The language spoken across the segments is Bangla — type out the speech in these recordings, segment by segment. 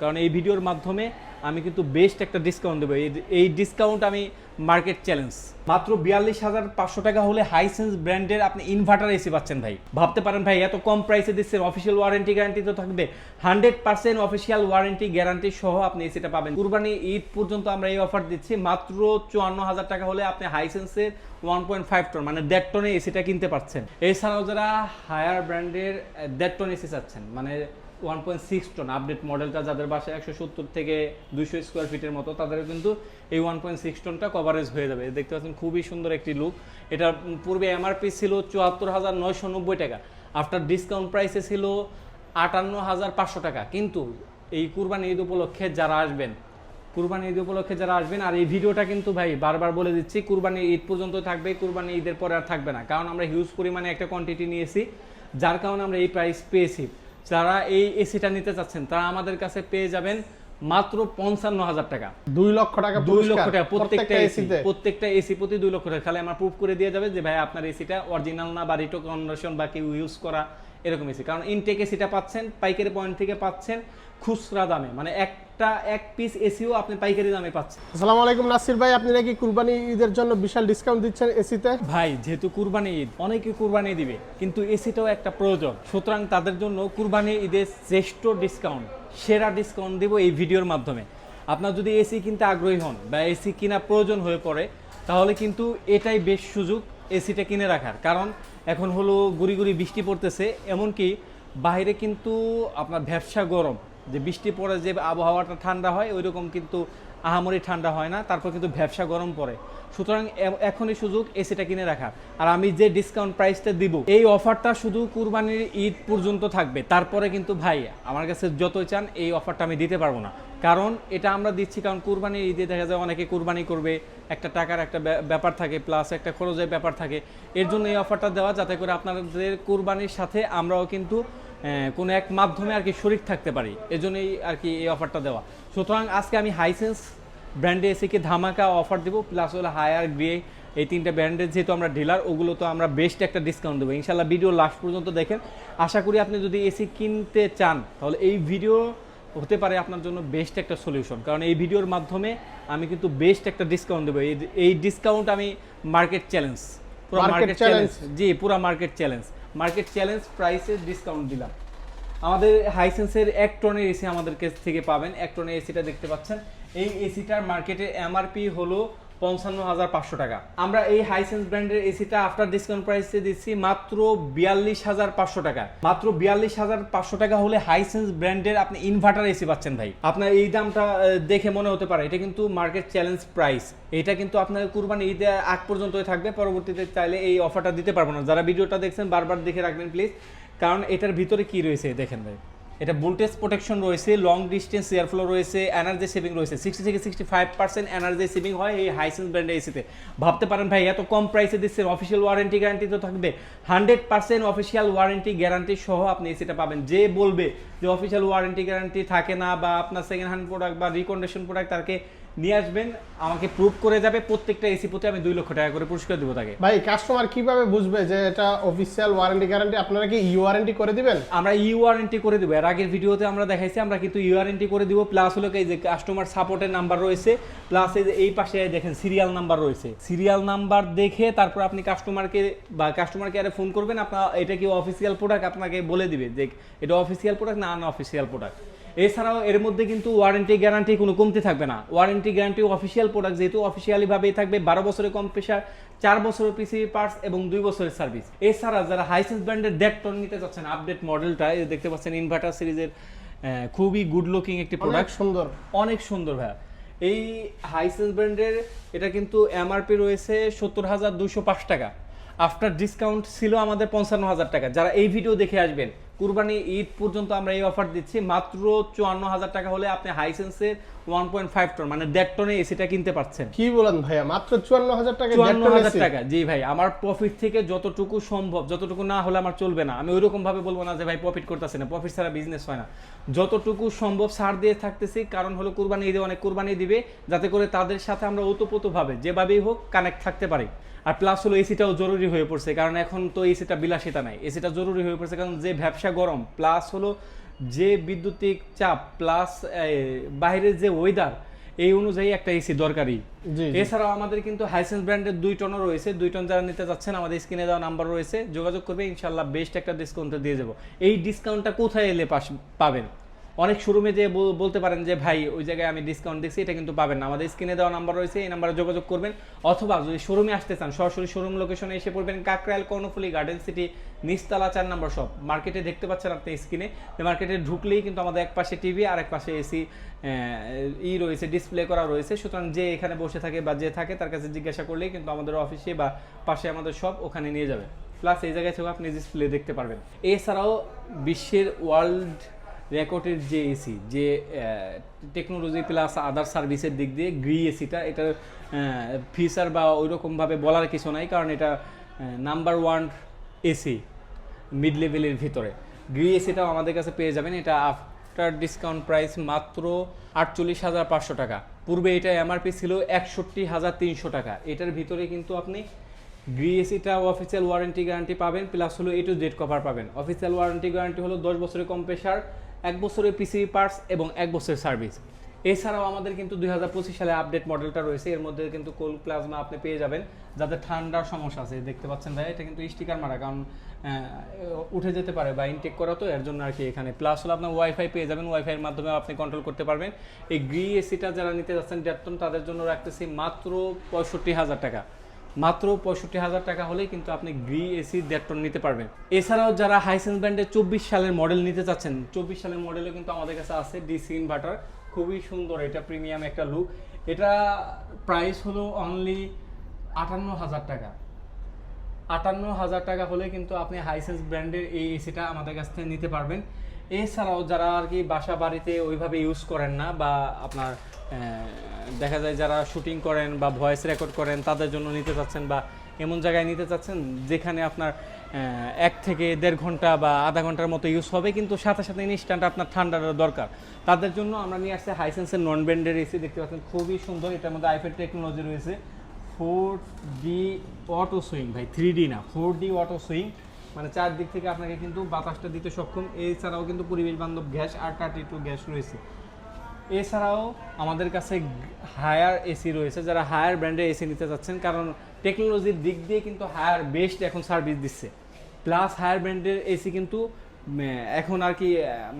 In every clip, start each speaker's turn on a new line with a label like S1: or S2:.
S1: কারণ এই ভিডিওর মাধ্যমে আমি কিন্তু বেস্ট একটা ডিসকাউন্ট দেবো। এই- ডিসকাউন্ট আমি মার্কেট চ্যালেঞ্জ মাত্র বিয়াল্লিশ হাজার পাঁচশো টাকা হলে হাইসেন্স ব্র্যান্ডের আপনি ইনভার্টার এসি পাচ্ছেন ভাই। ভাবতে পারেন ভাই, এত কম প্রাইসে দিচ্ছেন অফিসিয়াল ওয়ারেন্টি গ্যারান্টি তো থাকবে। Hundred percent official warranty guarantee সহ আপনি এসিটা পাবেন। কুরবানি ঈদ পর্যন্ত আমরা এই অফার দিচ্ছি। মাত্র চুয়ান্ন হাজার টাকা হলে আপনি হাইসেন্সের ওয়ান পয়েন্ট ফাইভ টন মানে দেড় টনে এসিটা কিনতে পারছেন। এছাড়াও যারা হায়ার ব্র্যান্ডের দেড় টন এসি চাচ্ছেন মানে one point six ton update মডেলটা যাদের বাসায় একশো সত্তর থেকে দুইশো স্কোয়ার ফিটের মতো তাদের কিন্তু এই ওয়ান পয়েন্ট সিক্স টনটা কভারেজ হয়ে যাবে। দেখতে পাচ্ছেন খুবই সুন্দর একটি লুক এটা পূর্বে এমআরপি ছিল চুয়াত্তর হাজার নয়শো নব্বই টাকা। আফটার ডিসকাউন্ট প্রাইসে ছিল আটান্ন হাজার পাঁচশো টাকা। কিন্তু এই কুরবানি ঈদ উপলক্ষে যারা আসবেন, কুরবানি ঈদ উপলক্ষে যারা আসবেন, আর এই ভিডিওটা কিন্তু ভাই বারবার বলে দিচ্ছি, কুরবানি ঈদ পর্যন্ত থাকবে, কুরবানি ঈদের পরে আর থাকবে না। কারণ আমরা হিউজ পরিমাণে একটা কোয়ান্টিটি নিয়েছি, যার কারণে আমরা এই প্রাইস পেয়েছি। যারা এই এসিটা নিতে চাচ্ছেন তারা আমাদের কাছে পেয়ে যাবেন মাত্র পঞ্চান্ন হাজার টাকা।
S2: দুই লক্ষ টাকা
S1: দুই লক্ষ টাকা প্রত্যেকটা এসি প্রত্যেকটা এসি প্রতি দুই লক্ষ টাকা। খালি আমার প্রুফ করে দিয়ে যাবে যে ভাই আপনার এসিটা অরিজিনাল না বা রিটো কন্ডিশন বা কেউ ইউজ করা। এরকম এসি কারণ ইনটেক এসিটা পাচ্ছেন পাইকারি পয়েন্ট থেকে পাচ্ছেন খুচরা দামে। মানে একটা এক পিস এসিও আপনি পাইকারি দামে পাচ্ছেন।
S2: আসসালামু আলাইকুম নাসির ভাই আপনি নাকি কুরবানি ঈদের জন্য বিশাল ডিসকাউন্ট দিচ্ছেন এসিতে
S1: ভাই যেহেতু কুরবানি ঈদ অনেকে কুরবানি দিবে কিন্তু এসিটাও একটা প্রয়োজন। সুতরাং তাদের জন্য কুরবানি ঈদের শ্রেষ্ঠ ডিসকাউন্ট সেরা ডিসকাউন্ট দিব এই ভিডিওর মাধ্যমে। আপনার যদি এসি কিনতে আগ্রহী হন বা এসি কিনা প্রয়োজন হয়ে পড়ে তাহলে কিন্তু এটাই বেশ সুযোগ। এসিটা কিনে রাখার। কারণ এখন হলো গুড়ি গুড়ি বৃষ্টি পড়তেছে, এমনকি বাইরে কিন্তু আপনার ব্যবসা গরম। যে বৃষ্টি পড়ে যে আবহাওয়াটা ঠান্ডা হয় ওই রকম কিন্তু আহামরি ঠান্ডা হয় না, তারপর কিন্তু ব্যবসা গরম পড়ে। সুতরাং এখনই সুযোগ এসিটা কিনে রাখার। আর আমি যে ডিসকাউন্ট প্রাইসটা দিব, এই অফারটা শুধু কুরবানির ঈদ পর্যন্ত থাকবে। তারপরে কিন্তু ভাই, আমার কাছে যতই চান, এই অফারটা আমি দিতে পারব না। কারণ এটা আমরা দিচ্ছি, কারণ কুরবানির ঈদে দেখা যায় অনেকে কুরবানি করবে, একটা টাকার একটা ব্যা- ব্যাপার থাকে প্লাস একটা খরচের ব্যাপার থাকে। এর জন্য এই অফারটা দেওয়া, যাতে করে আপনাদের কুরবানির সাথে আমরাও কিন্তু কোনো এক মাধ্যমে আর কি শরিক থাকতে পারি। এজন্যই আর কি এই অফারটা দেওয়া। সুতরাং আজকে আমি হাইসেন্স ব্র্যান্ডে এসিকে ধামাকা অফার দেবো প্লাস হলো হায়ার গ্রে এই তিনটা ব্র্যান্ডের যেহেতু আমরা ডিলার ওগুলো তো আমরা বেস্ট একটা ডিসকাউন্ট দেবো। ইনশাল্লাহ ভিডিও লাস্ট পর্যন্ত দেখেন। আশা করি আপনি যদি এসি কিনতে চান তাহলে এই ভিডিও হতে পারে আপনার জন্য বেস্ট একটা সলিউশন কারণ এই ভিডিওর মাধ্যমে আমি কিন্তু বেস্ট একটা ডিসকাউন্ট দেবো। এই এই ডিসকাউন্ট আমি মার্কেট চ্যালেঞ্জ পুরো মার্কেট চ্যালেঞ্জ জি পুরো মার্কেট চ্যালেঞ্জ মার্কেট চ্যালেঞ্জ প্রাইসে ডিসকাউন্ট দিলাম। আমাদের হাইসেন্সের এক টনের এসি আমাদের কাছ থেকে পাবেন। এক টনের এসিটা দেখতে পাচ্ছেন। এই এসিটার মার্কেটে এমআরপি হলো পঞ্চান্ন হাজার পাঁচশো টাকা। আমরা এই হাইসেন্স ব্র্যান্ডের এসিটা আফটার ডিসকাউন্ট প্রাইসে দিচ্ছি মাত্র বিয়াল্লিশ হাজার পাঁচশো টাকা। মাত্র বিয়াল্লিশ হাজার পাঁচশো টাকা হলে হাইসেন্স ব্র্যান্ডের আপনি ইনভার্টার এসি পাচ্ছেন ভাই। আপনার এই দামটা দেখে মনে হতে পারে। এটা কিন্তু মার্কেট চ্যালেঞ্জ প্রাইস এটা কিন্তু আপনার কুরবানি ঈদে আগ পর্যন্তই থাকবে। পরবর্তীতে চাইলে এই অফারটা দিতে পারব না। যারা ভিডিওটা দেখছেন, বারবার দেখে রাখবেন প্লিজ কারণ এটার ভিতরে কি রয়েছে, দেখেন ভাই। এটা ভোল্টেজ প্রোটেকশন রয়েছে লং ডিস্টেন্স এয়ার ফ্লো রয়েছে এনার্জি সেভিং রয়েছে। সিক্সটি থেকে sixty five percent energy saving হয় এই হাইসেন্স ব্র্যান্ডের এসিতে ভাবতে পারেন ভাই, এত কম প্রাইসে দিচ্ছেন অফিসিয়াল ওয়ারেন্টি গ্যারান্টি তো থাকবে। Hundred percent official warranty guarantee সহ আপনি এসিটা পাবেন। যে বলবে যে অফিসিয়াল ওয়ারেন্টি গ্যারান্টি থাকে না বা আপনার সেকেন্ড হ্যান্ড প্রোডাক্ট বা রিকন্ডিশন প্রোডাক্ট তাকে নিয়ে আসবেন আমাকে প্রুভ করে যাবে প্রত্যেকটা এসি প্রতি আমি দুই লক্ষ টাকা করে পুরস্কার দেবো তাকে।
S2: ভাই কাস্টমার কীভাবে বুঝবে যে এটা অফিসিয়াল ওয়ারেন্টি গ্যারান্টি আপনারা কি ই ওয়ারেন্টি করে দিবেন?
S1: আমরা ই ওয়ারেন্টি করে দিব। এর আগের ভিডিওতে আমরা দেখাইছি আমরা কিন্তু ই ওয়ারেন্টি করে দিব প্লাস হলো এই যে কাস্টমার সাপোর্টের নাম্বার রয়েছে প্লাস এই যে এই পাশে দেখেন সিরিয়াল নাম্বার রয়েছে। সিরিয়াল নাম্বার দেখে তারপর আপনি কাস্টমারকে বা কাস্টমার কেয়ারে ফোন করবেন আপনার এটা কি অফিসিয়াল প্রোডাক্ট আপনাকে বলে দিবে যে এটা অফিসিয়াল প্রোডাক্ট না না অফিসিয়াল প্রোডাক্ট এছাড়াও এর মধ্যে কিন্তু ওয়ারেন্টি গ্যারান্টি কোনো কমতি থাকবে না। ওয়ারেন্টি গ্যারান্টি অফিসিয়াল প্রোডাক্ট যেহেতু অফিসিয়ালি ভাবেই থাকবে বারো বছরের কম প্রেশার চার বছরের পিসি পার্টস এবং দুই বছরের সার্ভিস এছাড়া যারা হাইসেন্স ব্র্যান্ডের দেড় টন নিতে চাচ্ছেন আপডেট মডেলটা দেখতে পাচ্ছেন ইনভার্টার সিরিজের খুবই গুড লুকিং একটি প্রোডাক্ট
S2: সুন্দর।
S1: অনেক সুন্দর ভাইয়া। এই হাইসেন্স ব্র্যান্ডের এটা কিন্তু এমআরপি রয়েছে সত্তর হাজার দুশো পাঁচ টাকা। আফটার ডিসকাউন্ট ছিল আমাদের পঞ্চান্ন হাজার টাকা। যারা এই ভিডিও দেখে আসবেন কুরবানি ঈদ পর্যন্ত আমরা এই অফার দিচ্ছি। মাত্র চুয়ান্ন হাজার টাকা হলে আপনি হাইসেন্সের ওয়ান পয়েন্ট ফাইভ টন মানে দেড় টনে এসিটা কিনতে পারছেন।
S2: কি বলেন ভাইয়া? মাত্র চুয়ান্ন হাজার টাকা
S1: চুয়ান্ন হাজার টাকা। জি ভাই আমার প্রফিট থেকে যতটুকু সম্ভব যতটুকু না হলে আমার চলবে না। আমি ওইরকম ভাবে বলব না যে ভাই প্রফিট করতেছে না প্রফিট ছাড়া বিজনেস হয় না। যতটুকু সম্ভব ছাড় দিয়ে থাকতেছি কারণ হলো কুরবানি ঈদে অনেক কুরবানি দিবে যাতে করে তাদের সাথে আমরা ওতপ্রোত ভাবে যেভাবেই হোক কানেক্ট থাকতে পারি। আর প্লাস হলো এসিটাও জরুরি হয়ে পড়ছে কারণ এখন তো এসিটা বিলাসিতা নাই। এসিটা জরুরি হয়ে পড়ছে কারণ যে ব্যবসা গরম প্লাস হলো যে বিদ্যুতিক চাপ প্লাস বাইরের যে ওয়েদার এই অনুযায়ী একটা এসি দরকারি। এছাড়াও আমাদের কিন্তু হাইসেন্স ব্র্যান্ডের দুই টনও রয়েছে। দুই টন যারা নিতে যাচ্ছেন আমাদের স্ক্রিনে দেওয়া নাম্বার রয়েছে। যোগাযোগ করবে ইনশাল্লাহ বেস্ট একটা ডিসকাউন্টে দিয়ে যাব এই ডিসকাউন্টটা কোথায় এলে পাবেন? অনেক শোরুমে যে বলতে পারেন যে, ভাই, ওই জায়গায় আমি ডিসকাউন্ট দিচ্ছি এটা কিন্তু পাবেন না। আমাদের স্ক্রিনে দেওয়া নাম্বার রয়েছে, এই নাম্বারে যোগাযোগ করবেন। অথবা যদি শোরুমে আসতে চান, সরাসরি শোরুম লোকেশনে এসে পড়বেন কাকরাইল, কর্ণফুলি গার্ডেন সিটি নিচতলা চার নম্বর শপ মার্কেটে দেখতে পাচ্ছেন আপনি স্ক্রিনে মার্কেটে ঢুকলেই কিন্তু আমাদের এক পাশে টিভি আর এক পাশে এসি ই রয়েছে ডিসপ্লে করা রয়েছে। সুতরাং যে এখানে বসে থাকে বা যে থাকে, তার কাছে জিজ্ঞাসা করলেই কিন্তু আমাদের অফিসে বা পাশে আমাদের সব ওখানে নিয়ে যাবে। প্লাস এই জায়গায় থেকেও আপনি ডিসপ্লে দেখতে পারবেন। এছাড়াও বিশ্বের ওয়ার্ল্ড রেকর্ডের যে এসি, যে টেকনোলজি প্লাস আদার সার্ভিসের দিক দিয়ে গ্রি এসিটা এটার ফিচার বা ওইরকমভাবে বলার কিছু নাই, কারণ এটা নাম্বার ওয়ান এসি মিড লেভেলের ভিতরে। গ্রি এসিটাও আমাদের কাছে পেয়ে যাবেন, এটা আফটার ডিসকাউন্ট প্রাইস মাত্র আটচল্লিশ হাজার পাঁচশো টাকা। পূর্বে এটা এমআরপি ছিল একষট্টি হাজার তিনশো টাকা। এটার ভিতরে কিন্তু আপনি গ্রি এসিটা অফিসিয়াল ওয়ারেন্টি গ্যারান্টি পাবেন প্লাস হলো এ টু জেড কভার পাবেন। অফিসিয়াল ওয়ারেন্টি গ্যারান্টি হলো দশ বছরের কম্প্রেসার এক বছরের পিসি পার্টস এবং এক বছরের সার্ভিস এছাড়াও আমাদের কিন্তু দুই সালে আপডেট মডেলটা রয়েছে। এর মধ্যে কিন্তু কোল প্লাজমা আপনি পেয়ে যাবেন যাদের ঠান্ডার সমস্যা আছে। দেখতে পাচ্ছেন ভাই, এটা কিন্তু স্টিকার মারা, কারণ উঠে যেতে পারে বা ইনটেক করা তো, এর জন্য আর কি এখানে। প্লাস হলো আপনার ওয়াইফাই পেয়ে যাবেন ওয়াইফাইয়ের মাধ্যমে আপনি কন্ট্রোল করতে পারবেন। এই গ্রি এসিটা যারা নিতে যাচ্ছেন ডেটটন তাদের জন্য রাখতেছি মাত্র পঁয়ষট্টি হাজার টাকা। মাত্র পঁয়ষট্টি হাজার টাকা হলেই কিন্তু আপনি গ্রি এসি দেড় টন নিতে পারবেন। এছাড়াও যারা হাইসেন্স ব্র্যান্ডের চব্বিশ সালের মডেল নিতে চাচ্ছেন, চব্বিশ সালের মডেলও কিন্তু আমাদের কাছে আছে ডিসি ইনভার্টার খুবই সুন্দর, এটা প্রিমিয়াম একটা লুক এটা প্রাইস হলো অনলি আটান্ন হাজার টাকা। আটান্ন হাজার টাকা হলে কিন্তু আপনি হাইসেন্স ব্র্যান্ডের এই এসিটা আমাদের কাছ থেকে নিতে পারবেন। এছাড়াও যারা আর কি বাসা বাড়িতে ওইভাবে ইউজ করেন না বা আপনার দেখা যায় যারা শুটিং করেন বা ভয়েস রেকর্ড করেন, তাদের জন্য নিতে চাচ্ছেন বা এমন জায়গায় নিতে চাচ্ছেন যেখানে আপনার এক থেকে দেড় ঘণ্টা বা আধা ঘণ্টার মতো ইউজ হবে, কিন্তু সাথে সাথে ইনস্ট্যান্ট আপনার ঠান্ডার দরকার। তাদের জন্য আমরা নিয়ে আসছি হাইসেন্সের নন ব্র্যান্ডের এসি দেখতে পাচ্ছেন খুবই সুন্দর, এটার মধ্যে আইফেল টেকনোলজি রয়েছে। ফোর ডি অটো সুইং ভাই থ্রি ডি না ফোর ডি অটো সুইং মানে চারদিক থেকে আপনাকে কিন্তু বাতাসটা দিতে সক্ষম। এছাড়াও কিন্তু পরিবেশ বান্ধব gas R thirty two gas রয়েছে। এছাড়াও আমাদের কাছে হায়ার এসি রয়েছে, যারা হায়ার ব্র্যান্ডের এসি নিতে চাচ্ছেন কারণ টেকনোলজির দিক দিয়ে কিন্তু হায়ার বেস্ট এখন সার্ভিস দিচ্ছে। প্লাস হায়ার ব্র্যান্ডের এসি কিন্তু এখন আর কি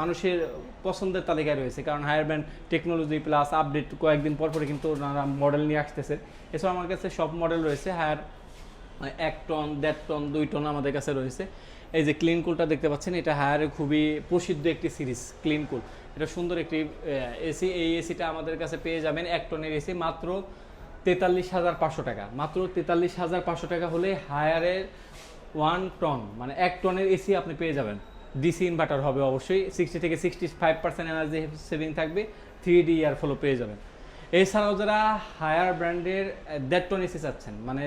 S1: মানুষের পছন্দের তালিকায় রয়েছে। কারণ Haier brand technology plus update কয়েকদিন পর পরে কিন্তু ওনারা মডেল নিয়ে আসতেছে। এছাড়াও আমার কাছে সব মডেল রয়েছে, হায়ার এক টন, দেড় টন, দুই টন আমাদের কাছে রয়েছে। এই যে ক্লিন কুলটা দেখতে পাচ্ছেন, এটা হায়ারে খুবই প্রসিদ্ধ একটি সিরিজ ক্লিন কুল এটা সুন্দর একটি এসি এই এসিটা আমাদের কাছে পেয়ে যাবেন এক টনের এসি মাত্র তেতাল্লিশ হাজার পাঁচশো টাকা। মাত্র তেতাল্লিশ হাজার পাঁচশো টাকা হলে হায়ারের ওয়ান টন মানে এক টনের এসি আপনি পেয়ে যাবেন। ডিসি ইনভার্টার হবে অবশ্যই সিক্সটি থেকে sixty five percent energy saving থাকবে থ্রি ডি ইয়ার ফলো পেয়ে যাবেন। এছাড়াও যারা হায়ার ব্র্যান্ডের দেড় টন এসি চাচ্ছেন মানে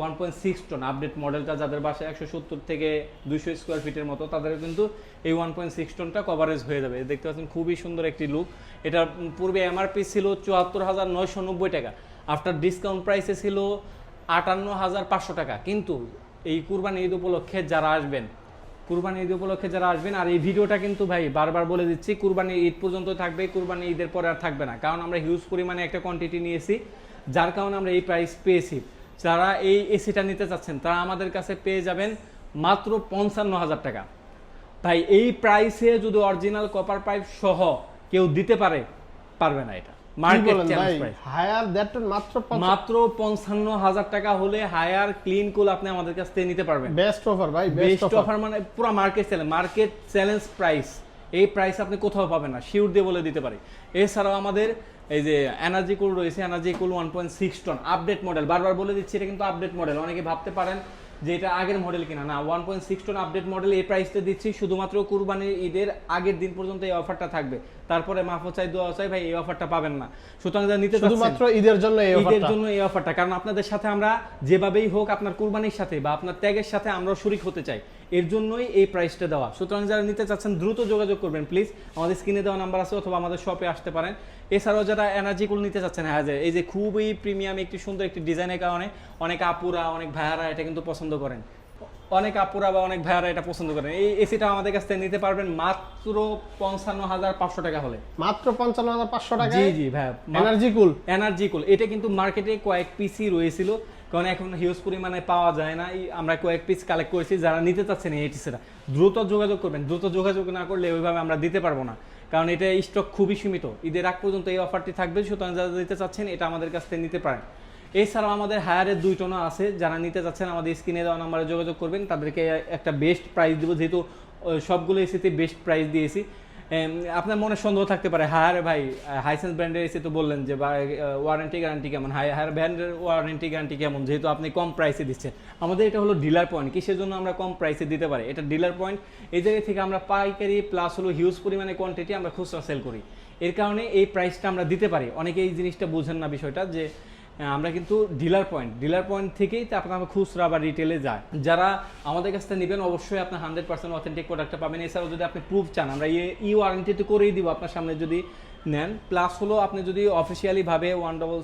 S1: one point six ton update মডেলটা যাদের বাসায় একশো সত্তর থেকে দুইশো স্কোয়ার ফিটের মতো তাদের কিন্তু এই ওয়ান পয়েন্ট সিক্স টনটা কভারেজ হয়ে যাবে। দেখতে পাচ্ছেন খুবই সুন্দর একটি লুক এটা পূর্বে এমআরপি ছিল চুয়াত্তর হাজার নয়শো নব্বই টাকা। আফটার ডিসকাউন্ট প্রাইসে ছিল আটান্ন হাজার পাঁচশো টাকা। কিন্তু এই কুরবানি ঈদ উপলক্ষে যারা আসবেন, কুরবানি ঈদ উপলক্ষে যারা আসবেন, আর এই ভিডিওটা কিন্তু ভাই বারবার বলে দিচ্ছি, কুরবানি ঈদ পর্যন্ত থাকবে, কুরবানি ঈদের পরে আর থাকবে না। কারণ আমরা হিউজ পরিমাণে একটা কোয়ান্টিটি নিয়েছি, যার কারণে আমরা এই প্রাইস পেয়েছি। যারা এই এসিটা নিতে চাচ্ছেন তারা আমাদের কাছে পেয়ে যাবেন মাত্র পঞ্চান্ন হাজার টাকা। তাই এই প্রাইসে যদি অরিজিনাল কপার পাইপ সহ কেউ দিতে পারে পারবে না এটা। মার্কেট চ্যালেঞ্জ প্রাইস
S2: হায়ার দেড় মাত্র
S1: মাত্র পঞ্চান্ন হাজার টাকা হলে হায়ার ক্লিন কুল আপনি আমাদের কাছ থেকে নিতে পারবেন।
S2: বেস্ট অফার ভাই বেস্ট অফার
S1: অফার মানে পুরো market challenge market challenge price এই প্রাইস আপনি কোথাও পাবেন না। শিওর দিয়ে বলে দিতে পারি। এছাড়াও আমাদের এই যে এনার্জি কুল রয়েছে energy cool one point six ton update model বারবার বলে দিচ্ছি, এটা কিন্তু আপডেট মডেল অনেকে ভাবতে পারেন যে এটা আগের মডেল কিনা। না one point six ton update model এই প্রাইসটা দিচ্ছি, শুধুমাত্র কুরবানির ঈদের আগের দিন পর্যন্ত এই অফারটা থাকবে। তারপরে মাফো চাই দোয়া চাই ভাই এই অফারটা পাবেন না। সুতরাং যারা নিতে
S2: শুধুমাত্র ঈদের জন্য এই
S1: ঈদের জন্য এই অফারটা কারণ আপনাদের সাথে আমরা যেভাবেই হোক আপনার কুরবানির সাথে বা আপনার ত্যাগের সাথে আমরা শরিক হতে চাই। এর জন্যই এই প্রাইসটা দেওয়া। সুতরাং যারা নিতে চাচ্ছেন দ্রুত যোগাযোগ করবেন প্লিজ আমাদের স্ক্রিনে দেওয়া নাম্বার আছে অথবা আমাদের শপে আসতে পারেন। এছাড়াও যারা এনার্জি কুল নিতে চাচ্ছেন হ্যাঁ এই যে খুবই প্রিমিয়াম একটি সুন্দর একটি ডিজাইনের কারণে অনেক আপুরা অনেক ভাইয়ারা এটা কিন্তু পছন্দ করেন। অনেক আপুরা বা অনেক ভাইয়ারা এটা পছন্দ করেন। এই এসিটা আমাদের কাছ থেকে নিতে পারবেন মাত্র পঞ্চান্ন হাজার পাঁচশো টাকা হলে।
S2: মাত্র পঞ্চান্ন হাজার পাঁচশো টাকা
S1: জি জি ভাইয়া। মা-
S2: এনার্জি কুল
S1: এনার্জি কুল এটা কিন্তু মার্কেটে কয়েক পিসই রয়েছিল। কারণ এখন হিউজ পরিমাণে পাওয়া যায় না। আমরা কয়েক পিস কালেক্ট করেছি। যারা নিতে চাচ্ছেন এই এটিসিটা দ্রুত যোগাযোগ করবেন। দ্রুত যোগাযোগ না করলে ওইভাবে আমরা দিতে পারব না। কারণ এটা স্টক খুবই সীমিত। ঈদের আগ পর্যন্ত এই অফারটি থাকবে। সুতরাং যারা দিতে চাচ্ছেন এটা আমাদের কাছ থেকে নিতে পারেন। এছাড়াও আমাদের হায়ারের দুই টনও আছে, যারা নিতে চাচ্ছেন আমাদের স্ক্রিনে দেওয়া নাম্বারে যোগাযোগ করবেন, তাদেরকে একটা বেস্ট প্রাইস দেবো, যেহেতু সবগুলো এসিতে বেস্ট প্রাইস দিয়েছি। আপনার মনে সন্দেহ থাকতে পারে হায়ার ভাই হাইসেন্স ব্র্যান্ডের এসে তো বললেন যে ওয়ারেন্টি গ্যারান্টি কেমন? হাই হায়ার ব্র্যান্ডের ওয়ারেন্টি গ্যারান্টি কেমন? যেহেতু আপনি কম প্রাইসে দিচ্ছেন। আমাদের এটা হলো ডিলার পয়েন্ট কিসের জন্য আমরা কম প্রাইসে দিতে পারি? এটা ডিলার পয়েন্ট এই জায়গা থেকে আমরা পাইকারি প্লাস হলো হিউজ পরিমাণে কোয়ান্টিটি আমরা খুচরা সেল করি। এর কারণে এই প্রাইসটা আমরা দিতে পারি। অনেকে এই জিনিসটা বুঝেন না বিষয়টা যে আমরা কিন্তু ডিলার পয়েন্ট ডিলার পয়েন্ট থেকেই তা আপনার খুচরা বা রিটেলে যায়। যারা আমাদের কাছ থেকে নেবেন, অবশ্যই আপনার হান্ড্রেড পার্সেন্ট অথেন্টিক প্রোডাক্টটা পাবেন। এছাড়াও যদি আপনি প্রুফ চান, আমরা ই ওয়ারেন্টি তো করেই দিব আপনার সামনে যদি নেন। প্লাস হলো আপনি যদি অফিসিয়ালিভাবে ওয়ান ডবল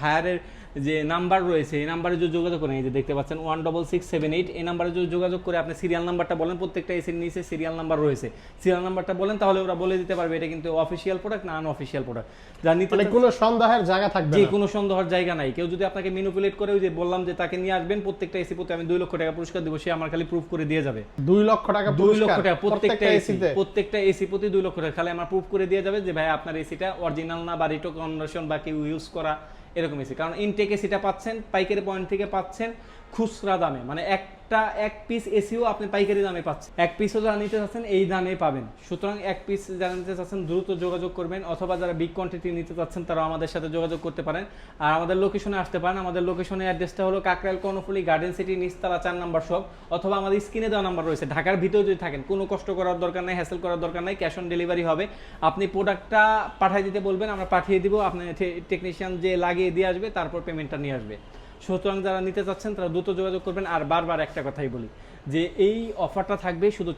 S1: হায়ারের যে নাম্বার রয়েছে এই নাম্বারে যদি যোগাযোগ করেন এই যে দেখতে পাচ্ছেন one double six seven eight এই নাম্বারে যদি যোগাযোগ করে আপনি সিরিয়াল নাম্বারটা বলেন প্রত্যেকটা এসির নিচে সিরিয়াল নাম্বার রয়েছে। সিরিয়াল নাম্বারটা বলেন তাহলে ওরা বলে দিতে পারবে এটা কিন্তু অফিসিয়াল প্রোডাক্ট না আনঅফিসিয়াল প্রোডাক্ট যা নিতে
S2: মানে কোনো সন্দেহের জায়গা থাকবে
S1: যে কোনো সন্দেহের জায়গা নাই। কেউ যদি আপনাকে মিনুপুলেট করে ওই যে বললাম যে তাকে নিয়ে আসবেন প্রত্যেকটা এসি প্রতি আমি দুই লক্ষ টাকা পুরস্কার দিব সে আমার খালি প্রুফ করে দিয়ে যাবে।
S2: দুই লক্ষ টাকা
S1: দুই লক্ষ টাকা প্রত্যেকটা এসি প্রত্যেকটা এসি প্রতি দুই লক্ষ টাকা খালি আমার প্রুফ করে দিয়ে যাবে যে ভাই আপনার এসিটা অরিজিনাল না বা রিটো কনভার্সন বা কেউ ইউজ করা। এরকম এসি কারণ ইনটেক এসিটা পাচ্ছেন পাইকারি পয়েন্ট থেকে পাচ্ছেন খুচরা দামে। মানে একটা এক পিস এসিও আপনি পাইকারি দামে পাচ্ছেন। এক পিসও যারা নিতে চাচ্ছেন, এই দামে পাবেন। সুতরাং এক পিস যারা নিতে চাচ্ছেন, দ্রুত যোগাযোগ করবেন, অথবা যারা বিগ কোয়ান্টিটি নিতে চাচ্ছেন তারা আমাদের সাথে যোগাযোগ করতে পারেন। আর আমাদের লোকেশনে আসতে পারেন। আমাদের লোকেশনের অ্যাড্রেসটা হলো কাকরাইল কর্ণফুলি গার্ডেন সিটি নিচতলা চার নাম্বার শপ অথবা আমাদের স্ক্রিনে দেওয়া নাম্বার রয়েছে। ঢাকার ভিতরে যদি থাকেন, কোনো কষ্ট করার দরকার নাই হ্যাসেল করার দরকার নাই ক্যাশ অন ডেলিভারি হবে। আপনি প্রোডাক্টটা পাঠিয়ে দিতে বলবেন, আমরা পাঠিয়ে দিব। আপনি টেকনিশিয়ান যে লাগিয়ে দিয়ে আসবে, তারপর পেমেন্টটা নিয়ে আসবে। সুতরাং যারা নিতে চাচ্ছেন, তারা দ্রুত যোগাযোগ করবেন। আর বারবার একটা কথাই বলি, যে এই অফারটা থাকবে শুধু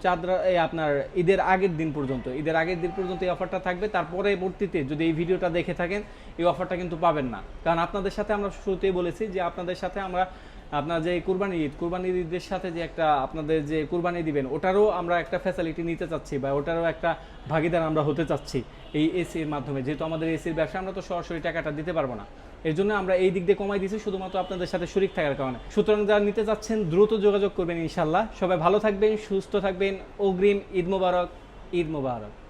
S1: এই আপনার ঈদের আগের দিন পর্যন্ত। ঈদের আগের দিন পর্যন্ত এই অফারটা থাকবে। তার পরবর্তীতে যদি এই ভিডিওটা দেখে থাকেন, এই অফারটা কিন্তু পাবেন না। কারণ আপনাদের সাথে আমরা শুরুতেই বলেছি যে আপনাদের সাথে আমরা আপনার যে কুরবানি ঈদ, কুরবানি ঈদের সাথে যে একটা আপনাদের যে কুরবানি দিবেন, ওটারও আমরা একটা ফ্যাসিলিটি নিতে চাচ্ছি বা ওটারও একটা ভাগিদার আমরা হতে চাচ্ছি এই এসির মাধ্যমে। যেহেতু আমাদের এসির ব্যবসা, আমরা তো সরাসরি টাকাটা দিতে পারব না। এর জন্য আমরা এই দিক দিয়ে কমাই দিয়েছি, শুধুমাত্র আপনাদের সাথে শরিক থাকার কারণে। সুতরাং যারা নিতে চাচ্ছেন, দ্রুত যোগাযোগ করবেন ইনশাল্লাহ সবাই ভালো থাকবেন, সুস্থ থাকবেন। অগ্রিম ঈদ মোবারক ঈদ মোবারক।